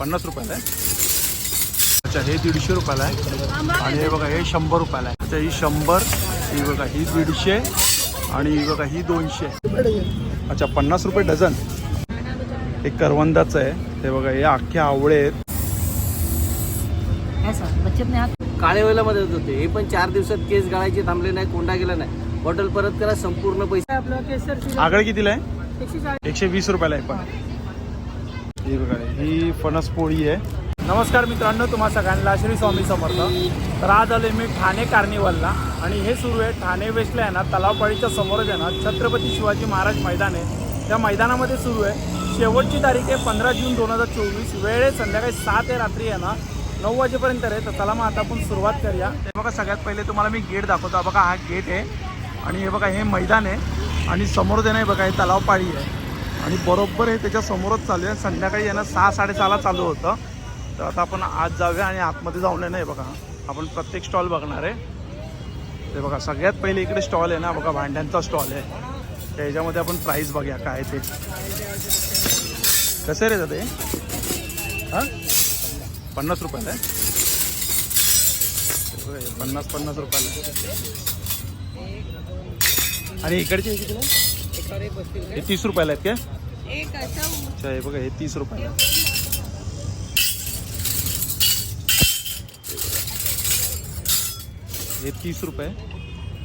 पन्नास रुपयाला आहे. अच्छा हे दीडशे रुपयाला आहे. आणि हे बघा हे शंभर रुपयाला आहे. अच्छा ही शंभर ही बघा ही दीडशे आणि ही बघा ही दोनशे. अच्छा पन्नास रुपये डझन. हे करवंदाचं आहे. हे बघा हे अख्खे आवळे आहेत? काळे व्हायला मदत होते. हे पण चार दिवसात केस गळायचे थांबले नाही कोंडा गेला नाही. बॉटल परत करा संपूर्ण पैसे. आगळ कितीला आहे? एकशे वीस रुपयाला आहे पण. ही बघा ही फणस पोळी आहे. नमस्कार मित्रांनो तुम्हा सगळ्यांना श्री स्वामी समर्थ. तर आज आले मी ठाणे कार्निवलला आणि हे सुरू आहे ठाणे वेस्टला आहे ना तलावपाळीच्या समोरच आहे ना छत्रपती शिवाजी महाराज मैदान आहे. त्या मैदानामध्ये सुरू आहे. शेवटची तारीख आहे पंधरा जून दोन हजार चोवीस. वेळ आहे संध्याकाळी सात आहे रात्री आहे ना नऊ वाजेपर्यंत आहे. तर चला मग आता आपण सुरुवात करूया. हे बघा सगळ्यात पहिले तुम्हाला मी गेट दाखवतो. बघा हा गेट आहे. आणि हे बघा हे मैदान आहे. आणि समोर देणं आहे बघा हे तलावपाळी आहे. आणि बरोबर हे त्याच्या समोरच चालू आहे. संध्याकाळी आहे सहा साडेसहाला चालू होतं. तर आता आपण आज जाऊया आणि आतमध्ये जाऊन आहे ना हे बघा. आपण प्रत्येक स्टॉल बघणार आहे. ते बघा सगळ्यात पहिले इकडे स्टॉल आहे ना बघा भांड्यांचा स्टॉल आहे. त्याच्यामध्ये आपण प्राईस बघूया काय ते. कसे रे ते हां? पन्नास रुपयाला आहे? पन्नास पन्नास रुपयाला आणि इकडचे हे हे तीस रुपयाला आहेत काय अच्छा हे बघा हे तीस रुपयाला हे तीस रुपये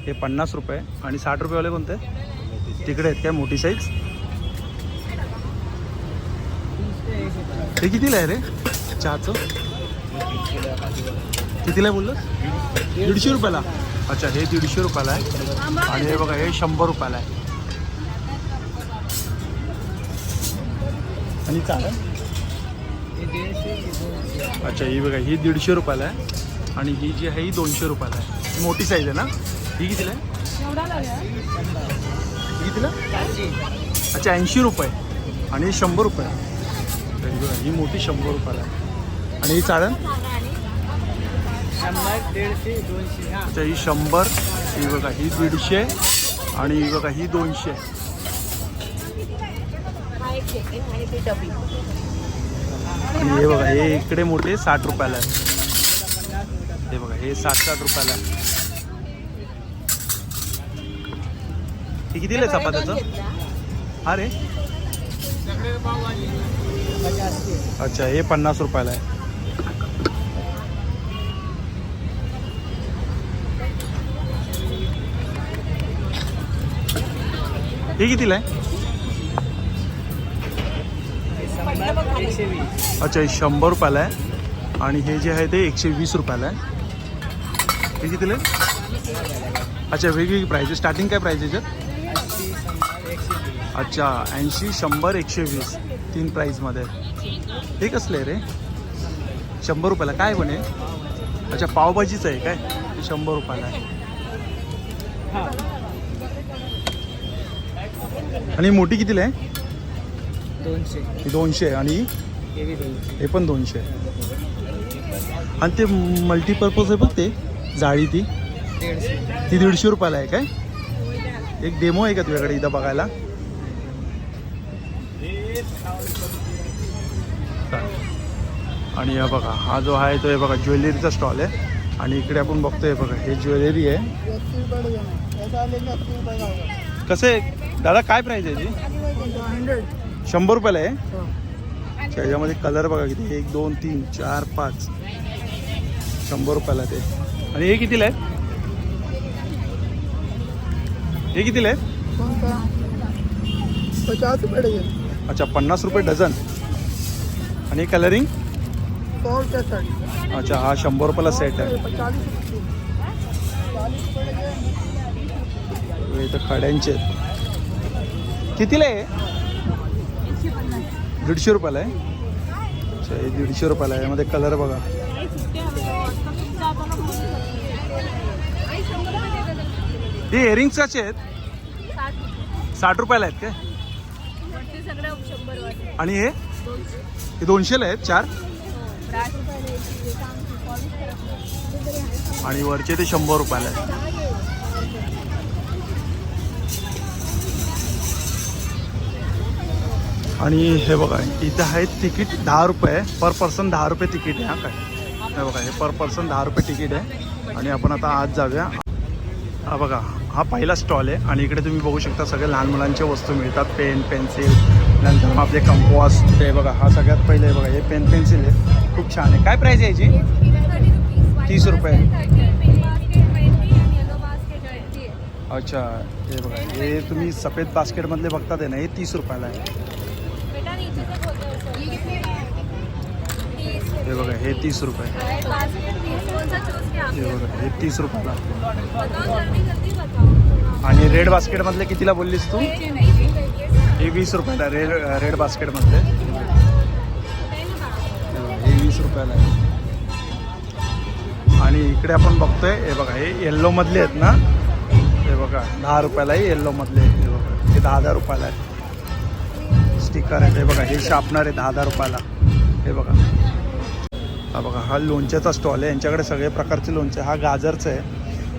हे पन्नास रुपये आणि साठ रुपयेवाले कोणते? तिकडे आहेत काय मोठी साईज हे कितीला आहे रे? चहाचं? कितीला आहे बोललं? दीडशे रुपयाला. अच्छा हे दीडशे रुपयाला आहे. आणि हे बघा हे शंभर रुपयाला आहे. आणि चालेल अच्छा ही बघा ही दीडशे रुपयाला आहे. आणि ही जी आहे ही दोनशे रुपयाला आहे. ही मोठी साईज आहे ना? ही कितीला आहे? कितीला? अच्छा ऐंशी रुपये. आणि शंभर रुपये. ही मोठी शंभर रुपयाला आहे. आणि ही चालेल शंभर दीडशे दोनशे हा अच्छा ही शंभर ही बघा ही दीडशे आणि ही बघा ही दोनशे. हे बघा हे इकडे मोठे साठ रुपयाला आहे हे बघा हे साठ साठ रुपयाला आहे. हे कितीला आहे चपात्याचं हा रे. अच्छा हे पन्नास रुपयाला आहे. हे कितीला आहे? अच्छा हे शंभर रुपयाला आहे. आणि हे जे आहे ते एकशे वीस रुपयाला आहे. हे कितीला आहे? अच्छा वेगवेगळी प्राईज आहे. स्टार्टिंग काय प्राईज आहे याच्यात? अच्छा ऐंशी शंभर एकशे वीस. तीन प्राईजमध्ये हे कसलं आहे रे? शंभर रुपयाला. काय म्हणे अच्छा पावभाजीचं आहे काय? शंभर रुपयाला आहे. आणि मोठी कितीला आहे? दोनशे. ही दोनशे आहे. आणि हे बी दोनशे. हे पण दोनशे आहे. आणि ते मल्टीपर्पज आहे बघ ते जाळी ती. दीडशे. ती दीडशे रुपयाला आहे काय? एक डेमो आहे का तुझ्याकडे इथं बघायला? चालेल. आणि हा बघा हा जो आहे तो हे बघा ज्वेलरीचा स्टॉल आहे. आणि इकडे आपण बघतोय बघा हे ज्वेलरी आहे. कसं आहे? दादा काय प्राईस आहे शंभर रुपयाला आहे? त्याच्यामध्ये कलर बघा किती एक दोन तीन चार पाच. शंभर रुपयाला ते. आणि हे कितीला आहे हे कितीला आहे पचास रुपये अच्छा पन्नास रुपये डझन. आणि कलरिंग अच्छा हा शंभर रुपयाला सेट आहे. तर खड्यांचे आहेत. कितीला आहे? दीडशे रुपयाला आहे? अच्छा हे दीडशे रुपयाला आहे. यामध्ये कलर बघा. हे इयरिंग्स कसे आहेत? साठ रुपयाला आहेत काय? आणि हे? हे दोनशेला आहेत? चार? आणि वरचे ते शंभर रुपयाला आहेत. आणि हे बघा इथं आहे तिकीट दहा रुपये पर पर्सन दहा रुपये तिकीट आहे हा काय? हे बघा हे पर पर्सन दहा रुपये तिकीट आहे. आणि आपण आता आज जाऊया. हा बघा हा पहिला स्टॉल आहे आणि इकडे तुम्ही बघू शकता सगळे लहान मुलांच्या वस्तू मिळतात. पेन पेन्सिल नंतर आपले कंपॉस ते बघा हा सगळ्यात पहिले बघा हे पेन पेन्सिल आहे. खूप छान आहे. काय प्राईस आहे याची? तीस रुपये. अच्छा हे बघा हे तुम्ही सफेद बास्केटमधले बघतात आहे ना हे तीस रुपयाला आहे. हे बघा हे तीस रुपये. हे बघा हे तीस रुपयाला. आणि रेड बास्केटमधले कितीला बोललीस तू? हे वीस रुपयाला रेड रेड बास्केटमधले. हे वीस रुपयाला आहे. आणि इकडे आपण बघतोय हे बघा हे येल्लो मधले आहेत ना? हे बघा दहा रुपयाला आहे येल्लो मधले हे बघा. हे दहा दहा रुपयाला आहे स्टिकर आहे हे बघा हे शार्पनर आहे दहा दहा रुपयाला. हे बघा. हा बघा हा लोणच्याचा स्टॉल आहे. यांच्याकडे सगळे प्रकारचे लोणचे हा गाजरचं आहे.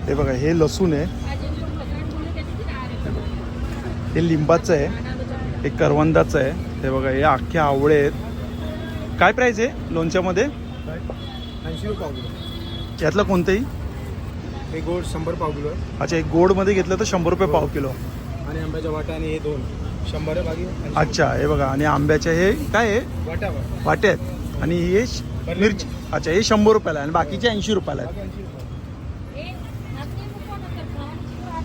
हे बघा हे लसूण आहे. हे लिंबाचं आहे. हे करवंदाचं आहे. हे बघा हे अख्खे आवळे आहेत. काय प्राईस आहे लोणच्यामध्ये? ऐंशी रुपये पाव किलो यातलं कोणतंही? हे गोड शंभर पाव किलो अच्छा एक गोडमध्ये घेतलं तर शंभर रुपये पाव किलो. आणि आंब्याच्या वाट्या आणि हे दोन. शंभर. अच्छा हे बघा आणि आंब्याचे हे काय आहे? वाट्या वाट्या. वाटे आहेत. आणि हे मिरची. अच्छा हे शंभर रुपयाला आहे आणि बाकीचे ऐंशी रुपयाला आहेत.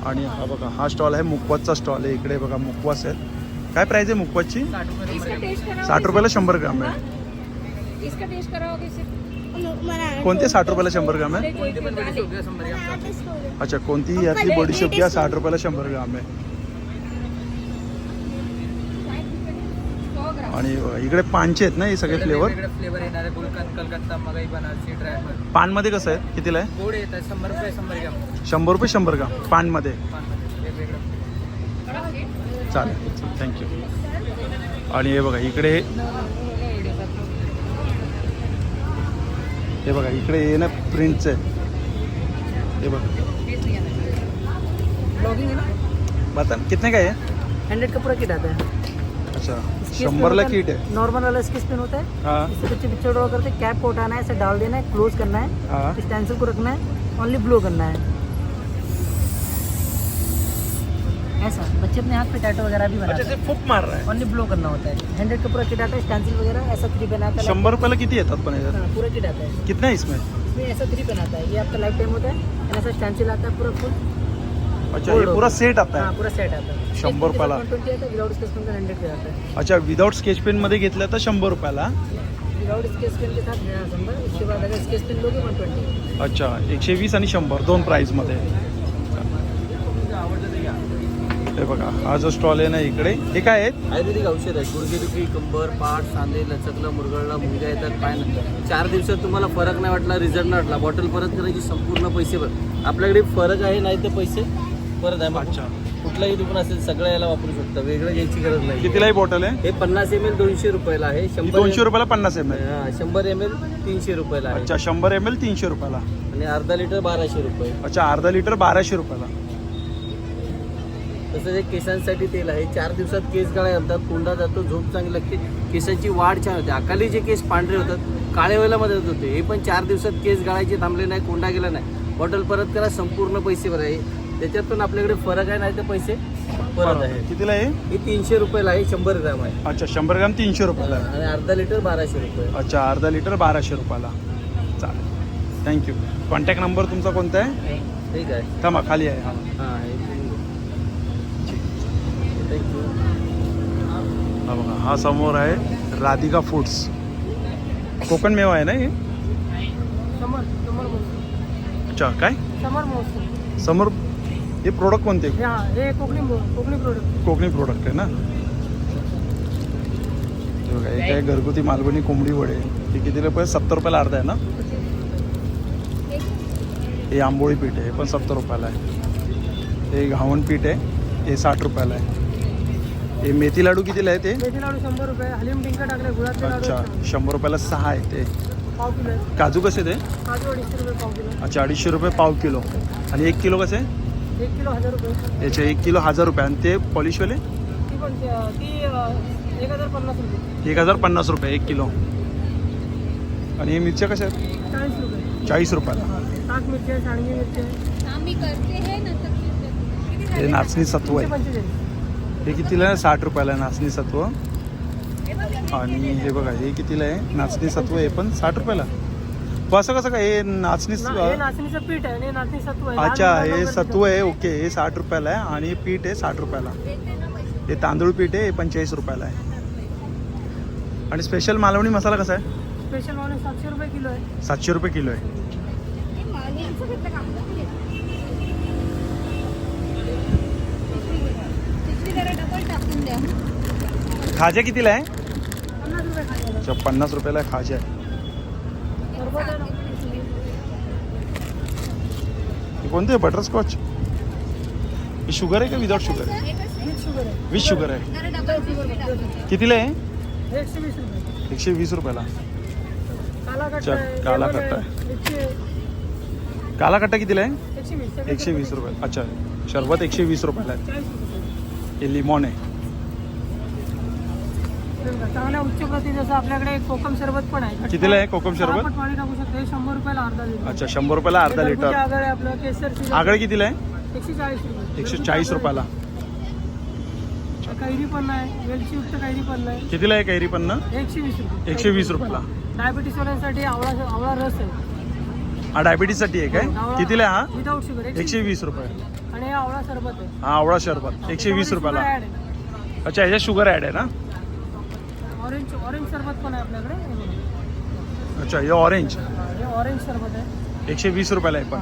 आणि हा बघा हा स्टॉल आहे मुकवासचा स्टॉल आहे. इकडे बघा मुकवास आहे. काय प्राईस आहे मुकवासची? साठ रुपयाला शंभर ग्राम आहे. कोणते साठ रुपयाला शंभर ग्राम आहे? अच्छा कोणतीही यातली बडीशोप घ्या साठ रुपयाला शंभर ग्राम आहे सौ ग्राम आणि इकडे पानचे आहेत ना हे सगळे फ्लेवर फ्लेवर येणार आहे. गुलकंद कलकत्ता मगई बनारसी ड्रायफ्रूट पानमध्ये कसं आहे? कितीला आहे? गोड येतात शंभर रुपये शंभर ग्राम. शंभर रुपये शंभर ग्राम. पानमध्ये. चालेल. थँक्यू आणि हे बघा इकडे हे बघा इकडे हे ना प्रिंटचं आहे हे बघा. ब्लॉगिंग है ना? बता कितने का है हंड्रेड का पूरा किट आता है अच्छा. शंभरला किट आहे. नॉर्मल वाला स्केच पेन होता है? हाँ. इससे बच्चे पिक्चर ड्रॉ करते कैप को उठाना है इसे डाल देना है क्लोज करना है हाँ. इस पेंसिल को रखना है ओनली ब्लो करना है. ऐसा बच्चे अपने हाथ पे टैटो वगैरह भी बनाते हैं. फूक मार रहा है. ओनली ब्लो करना होता है. हंड्रेड का पूरा किट आता है स्टेंसिल वगैरह ऐसा थ्री बनाता है. शंभर रुपयाला किती येतात पण याच्यात हाँ, पूरा किट आता है. कितना है इसमें? इसमें ऐसा थ्री पेन आता है. ये आपका लाइफ टाइम होता है ऐसा स्टेंसिल आता है पूरा फुल अच्छा ये पूरा सेट आता हाँ है पूरा सेट आता है शंभर रुपयाला. ट्वेंटी आता है विदाउट स्केच पेन का हंड्रेड का आता है अच्छा विदाउट स्केच पेन मध्ये घेतलं तर शंभर रुपयाला. विदाउट स्केच पेन के साथ मेरा नंबर उसके बाद अगर स्केच पेन लोगे वन ट्वेंटी अच्छा एकशे वीस आणि शंभर दोन प्राईजमध्ये हे बघा हा जो स्टॉल आहे ना इकडे हे काय आहेत आयुर्वेदिक औषध आहे. गुडघेदुखी कंबर पाठ सांधे लचकलं मुरगळला मुंग्या येतात पाय चार दिवसात तुम्हाला फरक नाही वाटला रिझल्ट नाही वाटला बॉटल परत करायची संपूर्ण पैसे भर. आपल्याकडे फरक आहे नाही तर पैसे? परत आहे मग अच्छा. कुठलाही दुकान असेल सगळं याला वापरू शकता. वेगळं घ्यायची गरज नाही. कितीलाही बॉटल आहे? हे पन्नास एम एल दोनशे रुपयाला आहे. ही शंभर दोनशे रुपयाला पन्नास एम एल हा, शंभर एम एल तीनशे रुपयाला आहे. अच्छा शंभर एम एल तीनशे रुपयाला. आणि अर्धा लिटर बाराशे रुपये. अच्छा अर्धा लिटर बाराशे रुपयाला. तसंच एक केसांसाठी तेल आहे. चार दिवसात केस गळा घालतात कोंडा जातो झोप चांगली लागते. केसांची वाढ छान होते. अकाली जे केस पांढरे होतात काळे व्हायला मदत होते. हे पण चार दिवसात केस गळायचे थांबले नाही कोंडा गेला नाही. बॉटल परत करा संपूर्ण पैसे भराय त्याच्यात पण आपल्याकडे फरक आहे नाही तर पैसे परत आहे. कितीला आहे? हे तीनशे रुपयाला आहे शंभर ग्राम आहे. अच्छा शंभर ग्राम तीनशे रुपयाला आहे. आणि अर्धा लिटर बाराशे रुपये. अच्छा अर्धा लिटर बाराशे रुपयाला. चालेल. थँक्यू कॉन्टॅक्ट नंबर तुमचा कोणता आहे? ठीक आहे थांबा खाली आहे. हा. हां थँक्यू हा बघा हा समोर आहे राधिका फूड्स. कोकण मेवा आहे ना हे? समर समर महोत्सव अच्छा काय? समर समोर हे प्रोडक्ट कोणते? हे हा हे कोकणी कोकणी प्रोडक्ट कोकणी प्रोडक्ट आहे ना? हे बघा काय घरगुती मालवणी कोंबडी वडे. हे किती रुपये सत्तर रुपयाला अर्धा आहे ना? हे आंबोळी पीठ आहे हे पण सत्तर रुपयाला आहे. हे घावण पीठ आहे हे साठ रुपयाला आहे. हे मेथी लाडू कितीला आहे ते? मेथी लाडू शंभर रुपये हलीम डिंका टाकले गुळाचे लाडू अच्छा शंभर रुपयाला सहा आहे ते. पाव किलो आहे काजू कसे ते? काजू अडीचशे रुपये पाव किलो अच्छा अडीचशे रुपये पाव किलो. आणि एक किलो कसे? एक किलो हजार रुपये. याचे एक किलो हजार रुपये. आणि ते पॉलिशवाले? ती पण ती एक हजार पन्नास रुपये. एक हजार पन्नास रुपये एक किलो. आणि हे मिरच्या कशा आहेत? चाळीस रुपये. चाळीस रुपयाला. ताक मिरची आहे सांडगी मिरची आहे. आम्ही करते हे नंतर किती हे झाले? नाचणी सत्व आहे. पंचेचाळीस हे कितीला आहे? साठ रुपयाला आहे नाचणी सत्व. आणि हे बघा हे कितीला आहे? नाचणी सत्व हे पण साठ रुपयाला. असं कसं काय? हे ना- हे नाचणीचं पीठ आहे आणि हे नाचणी सत्व आहे. लहान अच्छा मुलांना हे सत्व आहे ओके हे साठ रुपयाला आहे आणि पीठ आहे साठ रुपयाला. हे तांदूळ पीठ आहे हे पंचेचाळीस रुपयाला आहे. आणि स्पेशल मालवणी मसाला कसा आहे? स्पेशल म्हणून सातशे रुपये किलो आहे. सातशे रुपये किलो आहे. खाजा कितीला आहे? पन्नास रुपये खायला अच्छा पन्नास रुपयाला खाजा आहे. कोणते बटरस्कॉच हे शुगर आहे का विदाउट शुगर आहे शुगर आहे विथ शुगर आहे कितीला आहे एकशे वीस रुपयाला काला अच्छा, कट्टा आहे काला कट्टा काला कट्टा कितीला आहे एकशे वीस रुपये अच्छा शरबत एकशे वीस रुपयाला आहे हे लिमॉन आहे चांगल्या उच्च प्रतीचं आपल्याकडे कोकम सरबत पण आहे. कितीला आहे कोकम सरबत? पाणी टाकू शकतो. हे शंभर रुपयाला अर्धा लिटर. अच्छा शंभर रुपयाला अर्धा लिटर. आगळ आहे आपलं केसर आगळ कितीला आहे? एकशे चाळीस रुपये. एकशे चाळीस रुपयाला कैरी पण आहे. वेलची युक्त कैरी पण आहे. कितीला आहे कैरी पन्न एकशे वीस रुपये. एकशे वीस रुपयाला. डायबिटीस वाल्यांसाठी आवळा आवळा रस आहे. हा डायबिटीजसाठी आहे? काय कितीला आहे हा? विदाऊट शुगर एकशे वीस. रुपये. आणि हे आवळा सरबत आहे. हा आवळा शरबत एकशे वीस रुपयाला. आहे. अच्छा ह्याच्यात शुगर ॲड आहे ना? ऑरेंज ऑरेंज सरबत पण आहे आपल्याकडे. हे बघा. अच्छा हे ऑरेंज. हे ऑरेंज सरबत आहे. एकशे वीस रुपयाला आहे पण.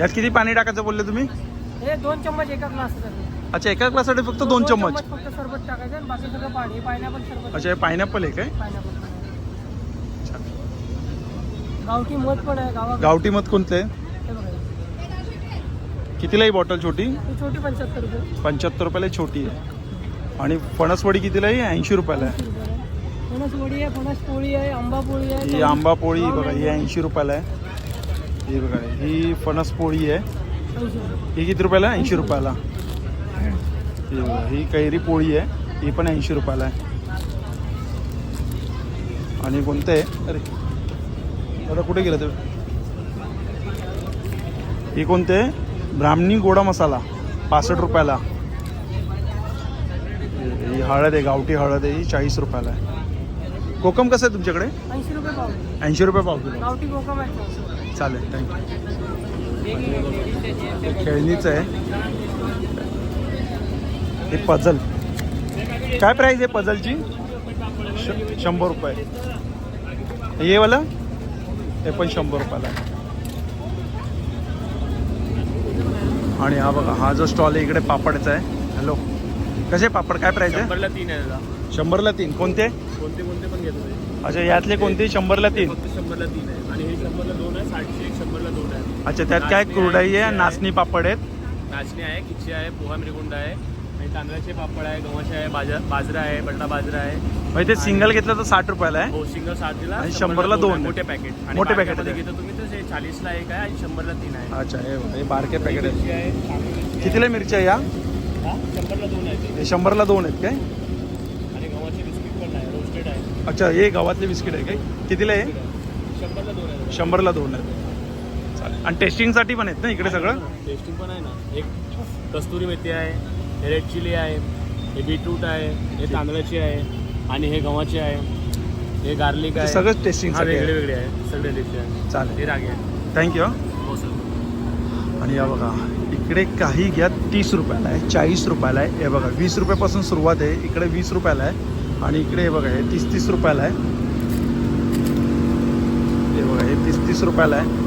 यात किती पाणी टाकायचं बोलले तुम्ही? हे दोन चम्मच एका ग्लाससाठी अच्छा एका ग्लाससाठी फक्त दोन चम्मच फक्त सरबत टाकायचं आणि बाकी सगळं पाणी पायनॅपल सरबत अच्छा हे पायनॅपल आहे काय? पायनॅपल. गावठी मध पण आहे गावा गावठी मध कोणतं? आहे हे बघा. कितीला ही बॉटल छोटी? ही छोटी पंच्याहत्तर रुपये. पंच्याहत्तर रुपयाला छोटी आहे. आणि फणसवडी कितीला आहे? ऐंशी रुपयाला आहे. आहे फणस पोळी आहे आंबा पोळी आहे ही आंबा पोळी बघा ही ऐंशी रुपयाला आहे. ही बघा ही फणस पोळी आहे. ही किती रुपयाला आहे? ऐंशी रुपयाला. ही बघा ही कैरी पोळी आहे ही पण ऐंशी रुपयाला आहे. आणि कोणतं आहे? अरे दादा कुठे गेलं ते ही कोणते ब्राह्मणी गोडा मसाला पासष्ट रुपयाला. हळद आहे गावठी हळद आहे ही चाळीस रुपयाला आहे. कोकम कसं आहे तुमच्याकडे? ऐंशी रुपये पाव ऐंशी रुपये पाव किलो. गावठी कोकम आहे. चालेल थँक्यू खेळणीचं आहे. हे पझल काय प्राईस आहे पझलची श- शंभर रुपये. हे वाला? हे पण शंभर रुपयाला आहे. आणि हा बघा हा जो स्टॉल आहे इकडे पापडचा आहे. हॅलो कसे पापड? काय प्राईस आहे? शंभरला तीन आहे दादा. शंभरला तीन. कोणते? कोणते कोणते पण घेतो अच्छा यातले कोणते? शंभरला तीन. फक्त शंभरला तीन आहे. आणि हे शंभरला दोन आहे साठशे एक शंभरला दोन आहे. अच्छा त्यात काय कुरडाई आहे नाचणी पापड आहेत? नाचणी आहे खिची आहे पोहा मिरगुंड आहे आणि तांदळाचे पापड आहे गव्हाचे आहे बाजा बाजरा आहे बटाटा बाजरा आहे. म्हणजे ते सिंगल घेतलं तर साठ रुपयाला आहे? हो सिंगल सात दिला आणि शंभरला दोन आहे. मोठे पॅकेट आणि मोठे packet आहे. घेतो तुम्ही तर चाळीसला एक आहे आणि शंभरला तीन आहे. अच्छा हे बघा, हे बारके पॅकेट मिरची आहे मिरची कितीला मिरच्या या आहे. हा, शंभरला दोन आहे ते. हे शंभरला दोन आहेत काय? आणि गव्हाचे बिस्किट पण आहे रोस्टेड आहे. अच्छा हे गव्हातले बिस्किट आहे काय? कितीला आहे? शंभरला दोन आहे शंभरला दोन आहेत. चालेल. आणि टेस्टिंगसाठी पण आहेत ना इकडे सगळं? टेस्टिंग पण आहे ना. एक कस्तुरी मेथी आहे हे रेड चिली आहे हे बीटरूट आहे हे तांदळाची आहे आणि हे गव्हाचे आहे हे गार्लिक आहे. सगळंच हा टेस्टिंगसाठी वेगळे आहे. वेगळे आहे. सगळे डिश आहे. चालेल. हे रागे आहे थँक्यू हो सर आणि या बघा. इकडे काही घ्या तीस रुपयाला आहे चाळीस रुपयाला आहे. हे बघा वीस रुपयापासून सुरुवात आहे. इकडे वीस रुपयाला आहे. आणि इकडे हे बघा हे तीस तीस रुपयाला आहे. हे बघा हे तीस तीस रुपयाला आहे.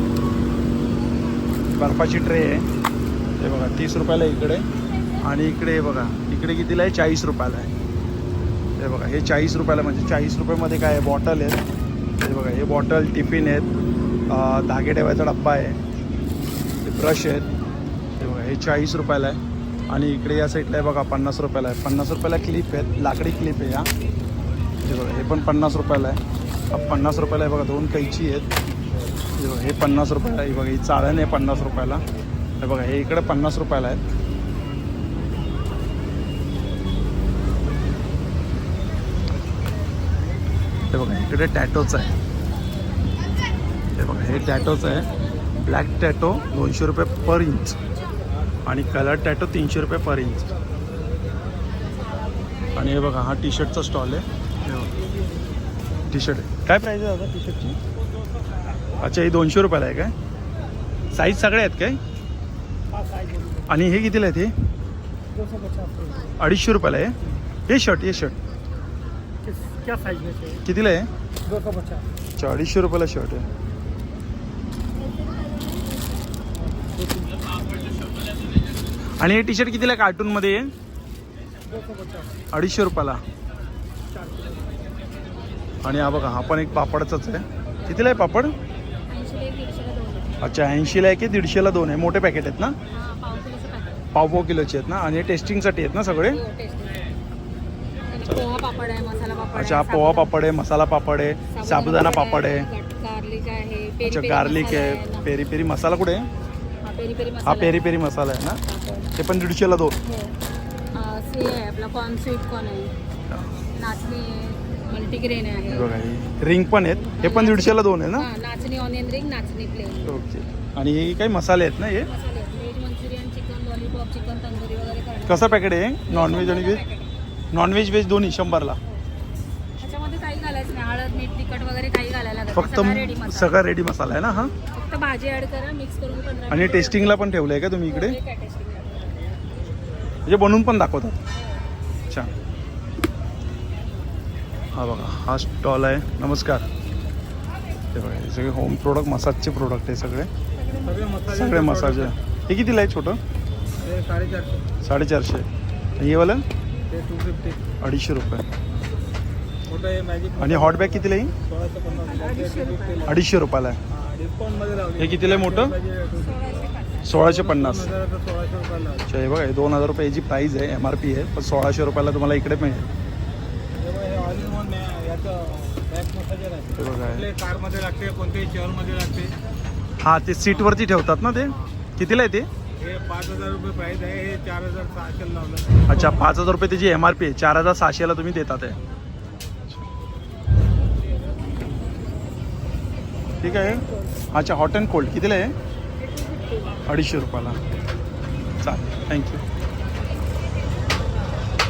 बर्फाची ट्रे आहे. हे बघा तीस रुपयाला आहे इकडे. आणि इकडे हे बघा इकडे कितीला आहे? चाळीस रुपयाला आहे. हे बघा हे चाळीस रुपयाला म्हणजे चाळीस रुपयामध्ये काय आहे? बॉटल आहेत. हे बघा हे बॉटल टिफिन आहेत. धागे ठेवायचा डब्बा आहे. ब्रश आहेत. हे चाळीस रुपयाला आहे. आणि इकडे या साईडला आहे बघा पन्नास रुपयाला आहे. पन्नास रुपयाला क्लिप आहेत. लाकडी क्लिप आहे या. हे बघा हे पण पन्नास रुपयाला आहे. पन्नास रुपयाला आहे बघा दोन कैची आहेत. हे बघा हे पन्नास रुपयाला आहे. हे बघा ही चाळण आहे पन्नास रुपयाला. हे बघा हे इकडे पन्नास रुपयाला आहे हे बघा इकडे टॅटोचं आहे. हे बघा हे टॅटोचं आहे. ब्लॅक टॅटो दोनशे रुपये पर इंच. आणि कलर टॅटो तीनशे रुपये पर इंच. आणि हे बघा हा टी शर्टचा स्टॉल आहे. टी शर्ट काय प्राईज आहे दादा टी शर्टची अच्छा ही दोनशे रुपयाला आहे काय? साईज सगळे आहेत काय? आणि हे कितीला आहेत हे? अडीचशे रुपयाला आहे. हे शर्ट हे शर्ट कितीला आहे? अच्छा अडीचशे रुपयाला शर्ट आहे. आणि हे टी शर्ट कितीला आहे कार्टूनमध्ये आहे अडीचशे रुपयाला. आणि हा बघा हा पण एक पापडचाच आहे. कितीला आहे पापड? अच्छा ऐंशीला आहे की दीडशेला दोन आहे? मोठे पॅकेट आहेत ना? पाव पाव किलोचे आहेत ना? आणि टेस्टिंगसाठी आहेत ना सगळे? अच्छा पोहा पापड आहे मसाला पापड आहे साबुदाणा पापड आहे. गार्लिक आहे पेरी अच्छा पेरी गार्लिक मसाला आहे पेरी पेरी मसाला कुठे आहे? पेरी पेरी मसाला हा पेरी पेरी मसाला आहे ना. ते पण दीडशेला दोन. हो. हा, सी आहे आपला कॉर्न स्वीट कॉर्न आहे. नाचणी आहे मल्टीग्रेन आहे. बघा रिंग पण आहेत. हे पण दीडशेला दोन आहे ना? नाचणी ऑनियन रिंग नाचणी प्लेन ओके. आणि हे काही मसाले आहेत ना हे? मसाले veg manchurian chicken lollipop chicken tandoori वगैरे करणार. कसं पॅकेट आहे नॉनव्हेज आणि व्हेज नॉनव्हेज व्हेज दोन्ही शंभरला. त्याच्यामध्ये काही घालायचं नाही. हळद मीठ तिखट वगैरे काही घालायला लागत फक्त सगळा रेडी मसाला आहे ना हा? फक्त भाजी ऍड करा मिक्स करून पंधरा आणि टेस्टिंगला पण ठेवलं आहे का तुम्ही इकडे? हो, हे. म्हणजे बनवून पण दाखवतात. छान. हा बघा हा स्टॉल आहे. नमस्कार. हे बघा हे सगळे होम प्रोडक्ट मसाजचे प्रोडक्ट आहे सगळे. सगळे मसाले सगळे मसाज हे कितीला आहे छोटं? ते साडेचारशे. साडेचारशे हे वालं? ते अडीचशे रुपये. मोठं हे मॅजिक आणि हॉट बॅग कितीला येईल? अडीचशे रुपयाला आहे. हे कितीला आहे मोठं? सोळाशे पन्नास. सोळाशे अच्छा हे बघा हे दोन हजार रुपये याची प्राईज आहे एम आर पी आहे पण सोळाशे रुपयाला तुम्हाला इकडे मिळेल. हे आहे हे बघा. ते सीटवरती ठेवतात ना ते? कितीला आहे ते? हे पाच हजार रुपये प्राईस आहे हे चार हजार सहाशे लावलं. अच्छा पाच हजार रुपये त्याची एम आर पी आहे चार हजार सहाशेला तुम्ही देतात आहे ठीक आहे. अच्छा हॉट अँड कोल्ड कितीला आहे? अडीचशे रुपयाला. चालेल. थँक्यू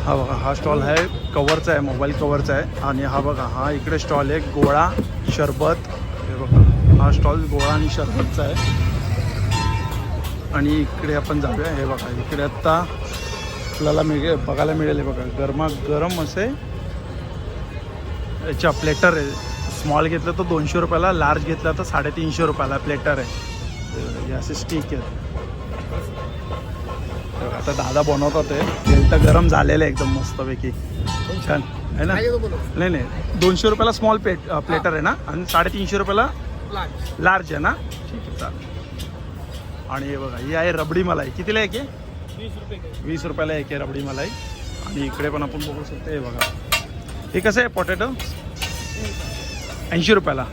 हा बघा हा स्टॉल आहे. कवरचा आहे मोबाईल कवरचा आहे. आणि हा बघा हा इकडे स्टॉल आहे. गोळा शरबत. हे बघा हा स्टॉल गोळा आणि शरबतचा आहे. आणि इकडे आपण जाऊया. हे बघा इकडे आत्ता आपल्याला मिळेल बघायला मिळेल हे बघा. गरमा गरम असे याच्या प्लेटर आहे स्मॉल घेतलं तर दोनशे रुपयाला लार्ज घेतलं तर साडेतीनशे रुपयाला. प्लेटर आहे. असे स्टिक आहेत. आता दादा बनवतात आहे तेल तर गरम झालेलं आहे एकदम मस्तपैकी. छान. आहे ना? नाही नाही. दोनशे रुपयाला स्मॉल प्लेट प्लेटर आहे ना? आणि साडेतीनशे रुपयाला लार्ज आहे ना? ठीक आहे चालेल. आणि हे बघा ही आहे रबडी मलाई. कितीला आहे की वीस रुपये वीस रुपयाला एक आहे रबडी मलाई. आणि इकडे पण आपण बघू शकतो. हे बघा. हे कसं आहे पोटॅटो ऐंशी रुपयाला.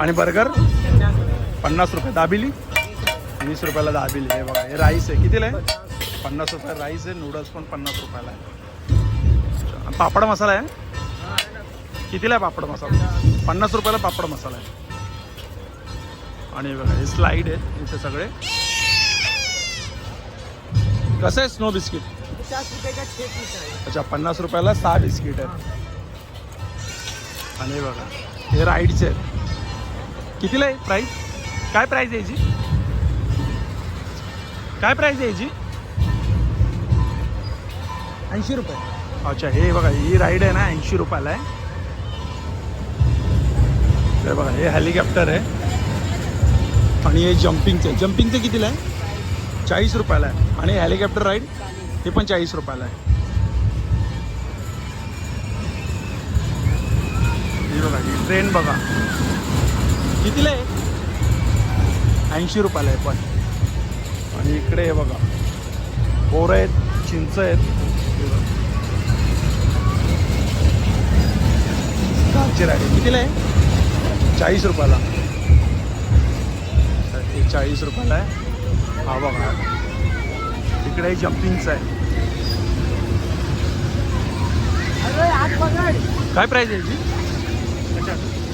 आणि बर्गर पन्नास रुपये. दाबिली वीस रुपयाला दाबिली. हे बघा हे राईस आहे. कितीला आहे? पन्नास रुपये. राईस आहे नूडल्स पण पन्नास रुपयाला आहे. पापड मसाला आहे? कितीला आहे पापड मसाला? पन्नास रुपयाला पापड मसाला आहे. आणि बघा हे स्लाईड आहे इथे सगळे. कसं आहे? स्नो बिस्किट आहे? अच्छा पन्नास रुपयाला सहा बिस्किट आहेत. आणि बघा हे राईडचे आहेत. कितीला आहे प्राईस काय प्राईस आहे याची? काय प्राईस आहे याची? ऐंशी रुपये. अच्छा हे बघा ही राईड आहे ना ऐंशी रुपयाला आहे. हे बघा हे हेलिकॉप्टर आहे. आणि हे जम्पिंगचं आहे जम्पिंगचं कितीला आहे? चाळीस रुपयाला आहे. आणि हेलिकॉप्टर राईड हे पण चाळीस रुपयाला आहे. ट्रेन बघा. कितीला आहे? ऐंशी रुपयाला आहे पण. आणि इकडे हे बघा. बोरं आहेत चिंच आहेत. हे. कारची राईड कितीला आहे? चाळीस रुपयाला. हे चाळीस रुपयाला आहे. हा बघा. इकडे जम्पिंगचं आहे. काय प्राईस आहे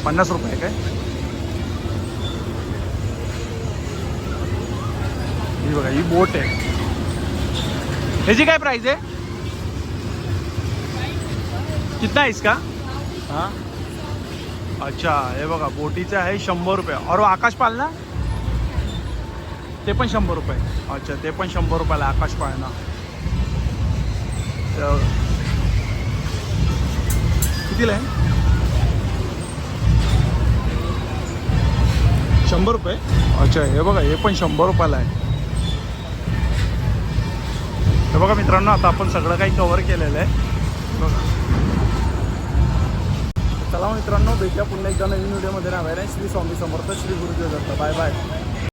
पन्नास रुपये काय? ही बघा ही बोट आहे. ह्याची काय प्राइस आहे? कितना आहेस इसका? हा? अच्छा हे बघा बोटीचं आहे शंभर रुपये. और आकाश पालना ते पण शंभर रुपये. अच्छा ते पण शंभर रुपयाला आकाश पाळणा. तर कितीला आहे? शंभर रुपये? अच्छा हे बघा हे पण शंभर रुपयाला आहे. हे बघा मित्रांनो आता आपण सगळं काही कवर केलेलं आहे. बघा. चला मित्रांनो भेटूया पुन्हा एकदा नवीन व्हिडिओमध्ये राहायला श्री स्वामी समर्थ श्री गुरुदेव दत्त. Bye bye